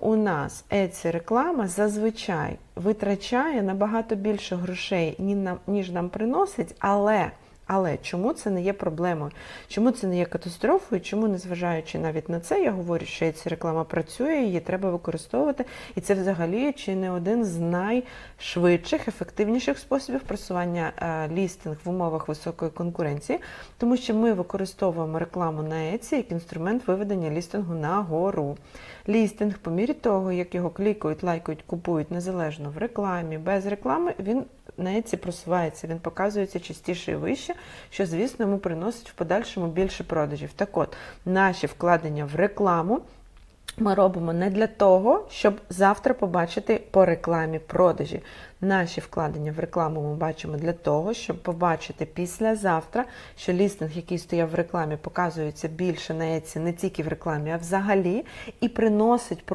у нас еці реклама зазвичай витрачає набагато більше грошей, ніж нам приносить, але. Але чому це не є проблемою? Чому це не є катастрофою? Чому, незважаючи навіть на це, я говорю, що ця реклама працює, її треба використовувати, і це взагалі чи не один з найшвидших, ефективніших способів просування е, лістинг в умовах високої конкуренції, тому що ми використовуємо рекламу на Etsy як інструмент виведення лістингу на гору. Лістинг, по мірі того, як його клікають, лайкають, купують незалежно в рекламі, без реклами, він на Etsy просувається, він показується частіше і вище, що, звісно, йому приносить в подальшому більше продажів. Так от, наші вкладення в рекламу ми робимо не для того, щоб завтра побачити по рекламі продажі. Наші вкладення в рекламу ми бачимо для того, щоб побачити післязавтра, що лістинг, який стояв в рекламі, показується більше на Etsy не тільки в рекламі, а взагалі, і приносить